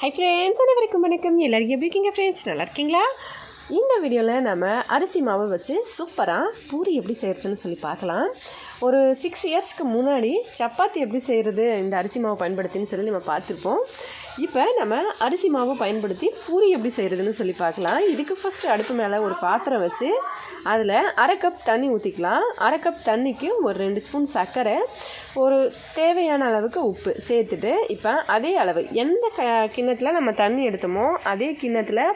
Hi friends அனைவருக்கும் வணக்கம். எல்லாரும் எப்படி இருக்கீங்க ஃப்ரெண்ட்ஸ் நல்லா இருக்கீங்களா? இந்த வீடியோவில் நம்ம அரிசி மாவை வச்சு சூப்பராக பூரி எப்படி செய்கிறதுன்னு சொல்லி பார்க்கலாம். ஒரு சிக்ஸ் இயர்ஸ்க்கு முன்னாடி சப்பாத்தி எப்படி செய்கிறது இந்த அரிசி மாவை பயன்படுத்தின்னு சொல்லி நம்ம பார்த்துருப்போம். இப்போ நம்ம அரிசி மாவு பயன்படுத்தி பூரி எப்படி செய்கிறதுன்னு சொல்லி பார்க்கலாம். இதுக்கு ஃபஸ்ட்டு அடுப்பு மேலே ஒரு பாத்திரம் வச்சு அதில் அரை கப் தண்ணி ஊற்றிக்கலாம் அரை கப் தண்ணிக்கு ஒரு ரெண்டு ஸ்பூன் சர்க்கரை ஒரு தேவையான அளவுக்கு உப்பு சேர்த்துட்டு இப்போ அதே அளவு எந்த க கிண்ணத்தில் நம்ம தண்ணி எடுத்தோமோ அதே கிண்ணத்தில்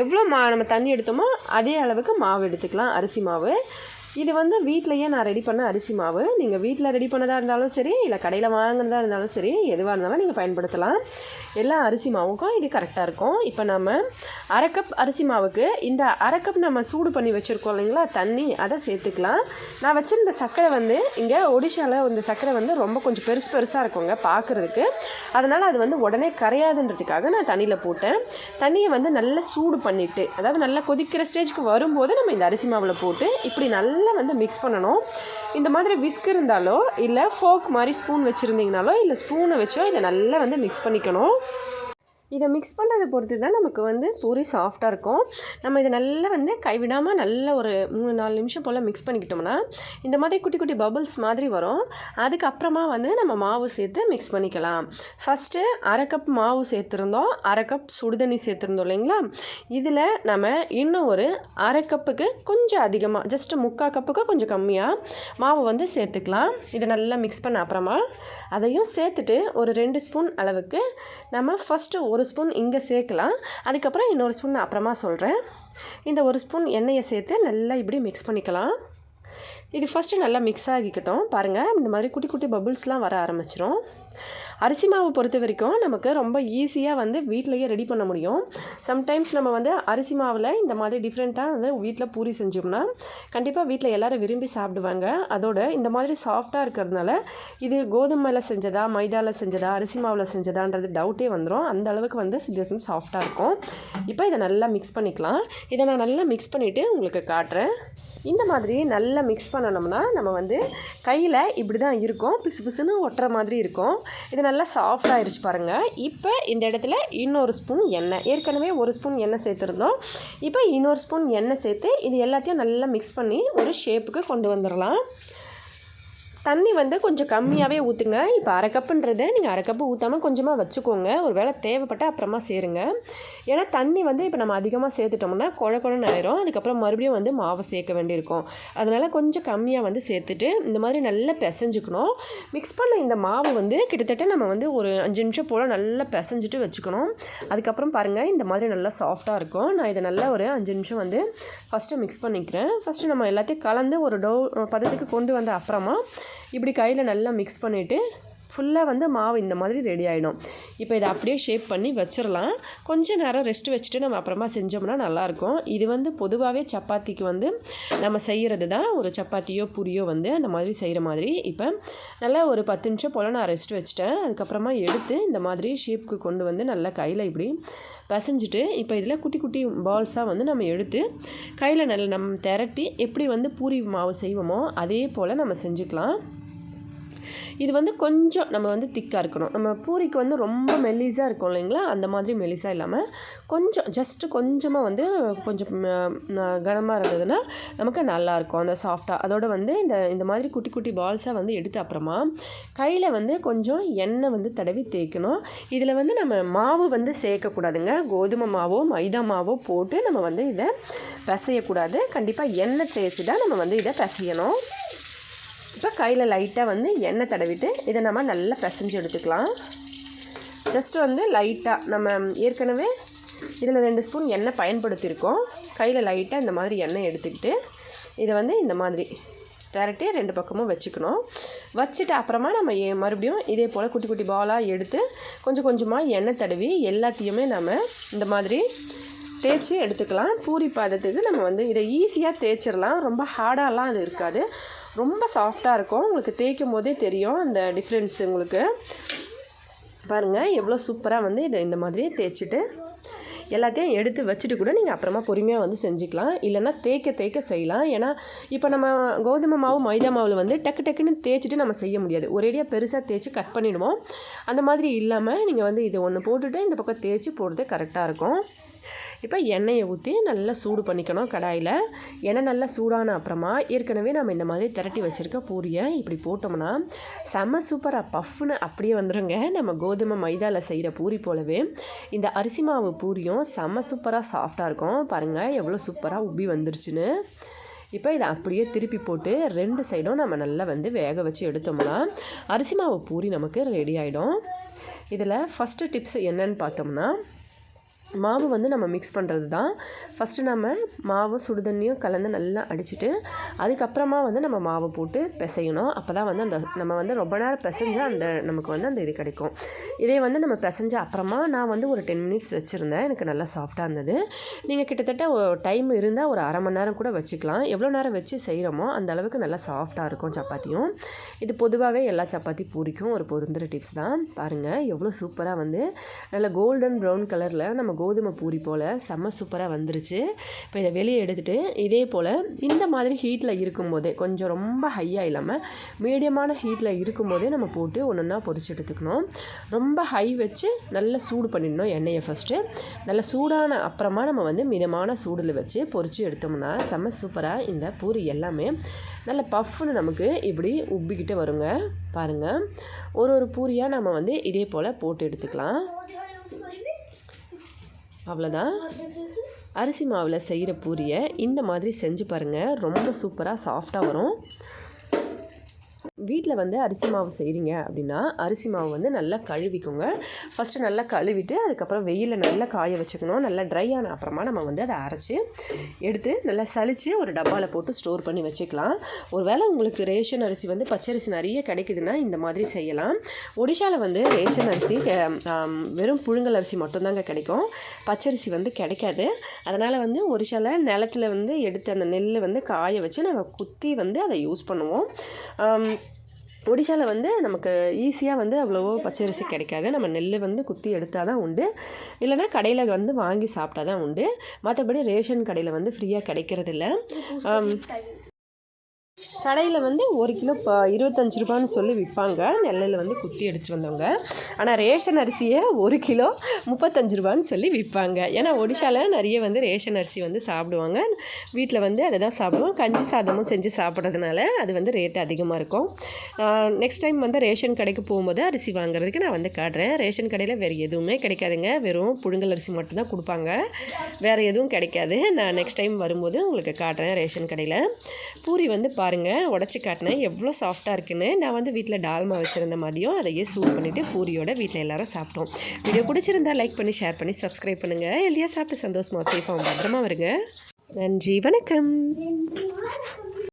எவ்வளோ மா நம்ம தண்ணி எடுத்தோமோ அதே அளவுக்கு மாவு எடுத்துக்கலாம் அரிசி மாவு. இது வந்து வீட்டிலையே நான் ரெடி பண்ண அரிசி மாவு. நீங்கள் வீட்டில் ரெடி பண்ணதாக இருந்தாலும் சரி இல்லை கடையில் வாங்கினதாக இருந்தாலும் சரி எதுவாக இருந்தாலும் நீங்கள் பயன்படுத்தலாம். எல்லா அரிசி மாவுக்கும் இது கரெக்டாக இருக்கும். இப்போ நம்ம அரை கப் அரிசி மாவுக்கு இந்த அரை கப் நம்ம சூடு பண்ணி வச்சுருக்கோம் இல்லைங்களா? தண்ணி அதை சேர்த்துக்கலாம். நான் வச்சுருந்த சர்க்கரை வந்து இங்கே ஒடிஷாவில் இந்த சர்க்கரை வந்து ரொம்ப கொஞ்சம் பெருசு பெருசாக இருக்குங்க பார்க்குறதுக்கு அதனால் அது வந்து உடனே கரையாதுன்றதுக்காக நான் தண்ணியில் போட்டேன். தண்ணியை வந்து நல்லா சூடு பண்ணிவிட்டு அதாவது நல்லா கொதிக்கிற ஸ்டேஜ்க்கு வரும்போது நம்ம இந்த அரிசி மாவில் போட்டு இப்படி நல்லா வந்து மிக்ஸ் பண்ணணும். இந்த மாதிரி விஸ்க் இருந்தாலோ இல்லை ஃபோக் மாதிரி ஸ்பூன் வச்சுருந்தீங்கனாலோ இல்லை ஸ்பூனை வச்சோ இதை நல்லா வந்து மிக்ஸ் பண்ணிக்கணும். இதை மிக்ஸ் பண்ணுறதை பொறுத்து தான் நமக்கு வந்து பூரி சாஃப்டாக இருக்கும். நம்ம இதை நல்லா வந்து கைவிடாமல் நல்ல ஒரு மூணு நாலு நிமிஷம் போல் மிக்ஸ் பண்ணிக்கிட்டோம்னா இந்த மாதிரி குட்டி குட்டி பபுள்ஸ் மாதிரி வரும். அதுக்கப்புறமா வந்து நம்ம மாவு சேர்த்து மிக்ஸ் பண்ணிக்கலாம். ஃபஸ்ட்டு அரை கப் மாவு சேர்த்துருந்தோம். அரை கப் சுடுதண்ணி சேர்த்துருந்தோம் இல்லைங்களா? இதில் நம்ம இன்னும் ஒரு அரை கப்புக்கு கொஞ்சம் அதிகமாக ஜஸ்ட்டு முக்கால் கப்புக்கு கொஞ்சம் கம்மியாக மாவு வந்து சேர்த்துக்கலாம். இதை நல்லா மிக்ஸ் பண்ண அப்புறமா அதையும் சேர்த்துட்டு ஒரு ரெண்டு ஸ்பூன் அளவுக்கு நம்ம ஃபஸ்ட்டு ஒரு ஸ்பூன் இங்கே சேர்க்கலாம். அதுக்கப்புறம் இன்னொரு ஸ்பூன் அப்புறமா சொல்கிறேன் இந்த ஒரு ஸ்பூன் எண்ணெயை சேர்த்து நல்லா இப்படி மிக்ஸ் பண்ணிக்கலாம். இது ஃபஸ்ட்டு நல்லா மிக்ஸ் ஆகிக்கட்டும். பாருங்கள் இந்த மாதிரி குட்டி குட்டி பபுள்ஸ்லாம் வர ஆரம்பிச்சிடும் அரிசி மாவு பொறுத்த வரைக்கும் நமக்கு ரொம்ப ஈஸியாக வந்து வீட்டிலையே ரெடி பண்ண முடியும். சம்டைம்ஸ் நம்ம வந்து அரிசி மாவில் இந்த மாதிரி டிஃப்ரெண்ட்டாக வந்து வீட்டில் பூரி செஞ்சோம்னா கண்டிப்பாக வீட்டில் எல்லோரும் விரும்பி சாப்பிடுவாங்க. அதோட இந்த மாதிரி சாஃப்டாக இருக்கிறதுனால இது கோதுமையில் செஞ்சதா மைதாவில் செஞ்சதா அரிசி மாவில் செஞ்சதான்றது டவுட்டே வந்துடும் அந்த அளவுக்கு வந்து இது சாஃப்டாக இருக்கும். இப்போ இதை நல்லா மிக்ஸ் பண்ணிக்கலாம். இதை நான் நல்லா மிக்ஸ் பண்ணிவிட்டு உங்களுக்கு காட்டுறேன். இந்த மாதிரி நல்லா மிக்ஸ் பண்ணணும்னா நம்ம வந்து கையில் இப்படி தான் இருக்கும். பிசு பிசுன்னு ஒட்டுற மாதிரி இருக்கும். இதை நல்லா சாஃப்ட் ஆயிடுச்சு பாருங்கள் இப்போ இந்த இடத்துல இன்னொரு ஸ்பூன் எண்ணெய். ஏற்கனவே ஒரு ஸ்பூன் எண்ணெய் சேர்த்துருந்தோம். இப்போ இன்னொரு ஸ்பூன் எண்ணெய் சேர்த்து இது எல்லாத்தையும் நல்லா மிக்ஸ் பண்ணி ஒரு ஷேப்புக்கு கொண்டு வந்துடலாம். தண்ணி வந்து கொஞ்சம் கம்மியாகவே ஊற்றுங்க இப்போ அரை கப்புன்றதை நீங்கள் அரை கப்பு ஊற்றாமல் கொஞ்சமாக வச்சுக்கோங்க. ஒரு வேளை தேவைப்பட்டால் அப்புறமா சேருங்க. ஏன்னா தண்ணி வந்து இப்போ நம்ம அதிகமாக சேர்த்துட்டோம்னா குழ குழன்னு ஆயிரும். அதுக்கப்புறம் மறுபடியும் வந்து மாவு சேர்க்க வேண்டியிருக்கும். அதனால் கொஞ்சம் கம்மியாக வந்து சேர்த்துட்டு இந்த மாதிரி நல்லா பிசைஞ்சுக்கணும். மிக்ஸ் பண்ண இந்த மாவு வந்து கிட்டத்தட்ட நம்ம வந்து ஒரு அஞ்சு நிமிஷம் போல் நல்லா பிசைஞ்சிட்டு வச்சுக்கணும். அதுக்கப்புறம் பாருங்கள் இந்த மாதிரி நல்லா சாஃப்டாக இருக்கும். நான் இதை நல்லா ஒரு அஞ்சு நிமிஷம் வந்து ஃபஸ்ட்டு மிக்ஸ் பண்ணிக்கிறேன். ஃபஸ்ட்டு நம்ம எல்லாத்தையும் கலந்து ஒரு டோ பதத்துக்கு கொண்டு வந்த அப்புறமா இப்படி கையில் நல்லா மிக்ஸ் பண்ணிவிட்டு ஃபுல்லாக வந்து மாவு இந்த மாதிரி ரெடி ஆகிடும் இப்போ இதை அப்படியே ஷேப் பண்ணி வச்சிடலாம் கொஞ்சம் நேரம் ரெஸ்ட் வச்சுட்டு நம்ம அப்புறமா செஞ்சோம்னா நல்லாயிருக்கும். இது வந்து பொதுவாகவே சப்பாத்திக்கு வந்து நம்ம செய்கிறது தான். ஒரு சப்பாத்தியோ பூரியோ வந்து அந்த மாதிரி செய்கிற மாதிரி. இப்போ நல்லா ஒரு பத்து நிமிஷம் போல் நான் ரெஸ்ட் வச்சுட்டேன். அதுக்கப்புறமா எடுத்து இந்த மாதிரி ஷேப்புக்கு கொண்டு வந்து நல்லா கையில் இப்படி பசைஞ்சிட்டு இப்போ இதில் குட்டி குட்டி பால்ஸாக வந்து நம்ம எடுத்து கையில் நல்லா நம்ம திரட்டி எப்படி வந்து பூரி மாவு செய்வோமோ அதே போல் நம்ம செஞ்சுக்கலாம். இது வந்து கொஞ்சம் நம்ம வந்து திக்காக இருக்கணும். நம்ம பூரிக்கு வந்து ரொம்ப மெல்லிஸாக இருக்கும் இல்லைங்களா? அந்த மாதிரி மெல்லிஸாக இல்லாமல் கொஞ்சம் ஜஸ்ட்டு கொஞ்சமாக வந்து கொஞ்சம் கனமாக இருந்ததுன்னா நமக்கு நல்லாயிருக்கும் அந்த சாஃப்டாக அதோட வந்து இந்த இந்த மாதிரி குட்டி குட்டி பால்ஸாக வந்து எடுத்த அப்புறமா கையில் வந்து கொஞ்சம் எண்ணெய் வந்து தடவி தேய்க்கணும். இதில் வந்து நம்ம மாவு வந்து சேர்க்கக்கூடாதுங்க கோதுமை மாவோ மைதா மாவோ போட்டு நம்ம வந்து இதை பிசையக்கூடாது. கண்டிப்பாக எண்ணெய் தேய்ச்சி தான் நம்ம வந்து இதை பிசையணும். இப்போ கையில் லைட்டாக வந்து எண்ணெய் தடவிட்டு இதை நம்ம நல்லா பிசைஞ்சு எடுத்துக்கலாம். ஜஸ்ட் வந்து லைட்டாக நம்ம ஏற்கனவே இதில் ரெண்டு ஸ்பூன் எண்ணெய் பயன்படுத்தியிருக்கோம். கையில் லைட்டாக இந்த மாதிரி எண்ணெய் எடுத்துக்கிட்டு இதை வந்து இந்த மாதிரி திரட்டி ரெண்டு பக்கமும் வச்சுக்கணும். வச்சுட்டு அப்புறமா நம்ம ஏ மறுபடியும் இதே போல் குட்டி குட்டி பாலாக எடுத்து கொஞ்சம் கொஞ்சமாக எண்ணெய் தடவி எல்லாத்தையுமே நம்ம இந்த மாதிரி தேய்ச்சி எடுத்துக்கலாம். பூரி பாதத்துக்கு நம்ம வந்து இதை ஈஸியாக தேய்ச்சிடலாம். ரொம்ப ஹார்டாலாம் அது இருக்காது. ரொம்ப சாஃப்டாக இருக்கும். உங்களுக்கு தேய்க்கும் போதே தெரியும் அந்த டிஃப்ரென்ஸ் உங்களுக்கு. பாருங்கள் எவ்வளோ சூப்பராக வந்து இதை இந்த மாதிரி தேய்ச்சிட்டு எல்லாத்தையும் எடுத்து வச்சுட்டு கூட நீங்கள் அப்புறமா பொறுமையாக வந்து செஞ்சுக்கலாம். இல்லைன்னா தேய்க்க தேய்க்க செய்யலாம். ஏன்னா இப்போ நம்ம கோதுமை மாவு மைதா மாவில் வந்து டக்கு டக்குன்னு தேய்ச்சிட்டு நம்ம செய்ய முடியாது. ஒரேடியாக பெருசாக தேய்ச்சி கட் பண்ணிவிடுவோம் அந்த மாதிரி இல்லாமல் நீங்கள் வந்து இதை ஒன்று போட்டுட்டு இந்த பக்கம் தேய்ச்சி போடுறது கரெக்டாக இருக்கும். இப்போ எண்ணெயை ஊற்றி நல்லா சூடு பண்ணிக்கணும் கடாயில். எண்ணெய் நல்லா சூடான அப்புறமா ஏற்கனவே நம்ம இந்த மாதிரி திரட்டி வச்சுருக்க பூரியை இப்படி போட்டோம்னா செம்ம சூப்பராக பஃப்னு அப்படியே வந்துடுங்க நம்ம கோதுமை மைதாவில் செய்கிற பூரி போலவே இந்த அரிசி மாவு பூரியும் செம்ம சூப்பராக சாஃப்டாக இருக்கும். பாருங்கள் எவ்வளோ சூப்பராக உப்பி வந்துருச்சுன்னு. இப்போ இதை அப்படியே திருப்பி போட்டு ரெண்டு சைடும் நம்ம நல்லா வந்து வேக வச்சு எடுத்தோம்னா அரிசி மாவு பூரி நமக்கு ரெடி ஆகிடும் இதில் ஃபஸ்ட்டு டிப்ஸ் என்னன்னு பார்த்தோம்னா மாவு வந்து நம்ம மிக்ஸ் பண்ணுறது தான். ஃபஸ்ட்டு நம்ம மாவும் சுடுதண்ணியும் கலந்து நல்லா அடிச்சுட்டு அதுக்கப்புறமா வந்து நம்ம மாவை போட்டு பிசையணும். அப்போ தான் வந்து அந்த நம்ம வந்து ரொம்ப நேரம் பிசைஞ்சால் அந்த நமக்கு வந்து அந்த இது கிடைக்கும். இதே வந்து நம்ம பிசைஞ்ச அப்புறமா நான் வந்து ஒரு டென் மினிட்ஸ் வச்சுருந்தேன். எனக்கு நல்லா சாஃப்டாக இருந்தது. நீங்கள் கிட்டத்தட்ட டைம் இருந்தால் ஒரு அரை மணி நேரம் கூட வச்சுக்கலாம். எவ்வளோ நேரம் வச்சு செய்கிறோமோ அந்த அளவுக்கு நல்லா சாஃப்டாக இருக்கும் சப்பாத்தியும். இது பொதுவாகவே எல்லா சப்பாத்தி பூரிக்கும் ஒரு பொருந்துற டிப்ஸ் தான். பாருங்கள் எவ்வளோ சூப்பராக வந்து நல்ல கோல்டன் ப்ரௌன் கலரில் நம்ம கோதுமை பூரி போல் செம்ம சூப்பராக வந்துருச்சு. இப்போ இதை வெளியே எடுத்துகிட்டு இதே போல் இந்த மாதிரி ஹீட்டில் இருக்கும்போதே கொஞ்சம் ரொம்ப ஹையாக இல்லாமல் மீடியமான ஹீட்டில் இருக்கும்போதே நம்ம போட்டு ஒன்று ஒன்றா பொறிச்சு எடுத்துக்கணும். ரொம்ப ஹை வச்சு நல்லா சூடு பண்ணிடணும் எண்ணெயை ஃபஸ்ட்டு நல்லா சூடான அப்புறமா நம்ம வந்து மிதமான சூடில் வச்சு பொறிச்சு எடுத்தோம்னா செம்ம சூப்பராக இந்த பூரி எல்லாமே நல்ல பஃப்னு நமக்கு இப்படி உப்பிக்கிட்டு வருங்க. பாருங்கள் ஒரு ஒரு பூரியாக நம்ம வந்து இதே போல் போட்டு எடுத்துக்கலாம். அவ்வளோதான் அரிசி மாவில் செய்கிற பூரியை இந்த மாதிரி செஞ்சு பாருங்கள் ரொம்ப சூப்பராக சாஃப்டாக வரும். வீட்டில் வந்து அரிசி மாவு செய்கிறீங்க அப்படின்னா அரிசி மாவு வந்து நல்லா கழுவிக்கோங்க. ஃபஸ்ட்டு நல்லா கழுவிட்டு அதுக்கப்புறம் வெயிலில் நல்லா காய வச்சுக்கணும். நல்லா ட்ரை ஆன அப்புறமா நம்ம வந்து அதை அரைச்சி எடுத்து நல்லா சலித்து ஒரு டப்பாவில் போட்டு ஸ்டோர் பண்ணி வச்சுக்கலாம். ஒருவேளை உங்களுக்கு ரேஷன் அரிசி வந்து பச்சரிசி நிறைய கிடைக்குதுன்னா இந்த மாதிரி செய்யலாம். ஒடிஷாவில் வந்து ரேஷன் அரிசி வெறும் புழுங்கல் அரிசி மட்டும்தாங்க கிடைக்கும். பச்சரிசி வந்து கிடைக்காது. அதனால் வந்து ஒடிஷாவில் நிலத்தில் வந்து எடுத்து அந்த நெல் வந்து காய வச்சு நாங்கள் குத்தி வந்து அதை யூஸ் பண்ணுவோம். ஒடிஷாவில் வந்து நமக்கு ஈஸியாக வந்து அவ்வளோவோ பச்சரிசி கிடைக்காது. நம்ம நெல் வந்து குத்தி எடுத்தால் தான் உண்டு. இல்லைனா கடையில் வந்து வாங்கி சாப்பிட்டா தான் உண்டு. மற்றபடி ரேஷன் கடையில் வந்து ஃப்ரீயாக கிடைக்கிறதில்ல. கடையில் வந்து ஒரு கிலோ இப்போ இருபத்தஞ்சி ரூபான்னு சொல்லி விற்பாங்க நெல்லையில் வந்து குத்தி எடுத்துகிட்டு வந்தவங்க. ஆனால் ரேஷன் அரிசியை ஒரு கிலோ முப்பத்தஞ்சு ரூபான்னு சொல்லி விற்பாங்க ஏன்னா ஒடிஷாவில் நிறைய வந்து ரேஷன் அரிசி வந்து சாப்பிடுவாங்க. வீட்டில் வந்து அதை தான் சாப்பிடுவோம். கஞ்சி சாதமும் செஞ்சு சாப்பிட்றதுனால அது வந்து ரேட்டு அதிகமாக இருக்கும். நெக்ஸ்ட் டைம் வந்து ரேஷன் கடைக்கு போகும்போது அரிசி வாங்குறதுக்கு நான் வந்து காட்டுறேன். ரேஷன் கடையில் வேறு எதுவுமே கிடைக்காதுங்க. வெறும் புழுங்கல் அரிசி மட்டும்தான் கொடுப்பாங்க. வேறு எதுவும் கிடைக்காது. நான் நெக்ஸ்ட் டைம் வரும்போது உங்களுக்கு காட்டுறேன் ரேஷன் கடையில். பூரி வந்து பாருங்கள் உடச்சி காட்டினேன். எவ்வளோ சாஃப்டாக இருக்குன்னு. நான் வந்து வீட்டில் டால்மா வச்சுருந்த மாதிரியும் அதையே சூப் பண்ணிவிட்டு பூரியோட வீட்டில் எல்லோரும் சாப்பிட்டோம். வீடியோ பிடிச்சிருந்தா லைக் பண்ணி ஷேர் பண்ணி சப்ஸ்கிரைப் பண்ணுங்கள் ஹெல்த்தியாக சாப்பிட்டு சந்தோஷமாக சேஃபாக பத்திரமா வருங்க நன்றி வணக்கம்.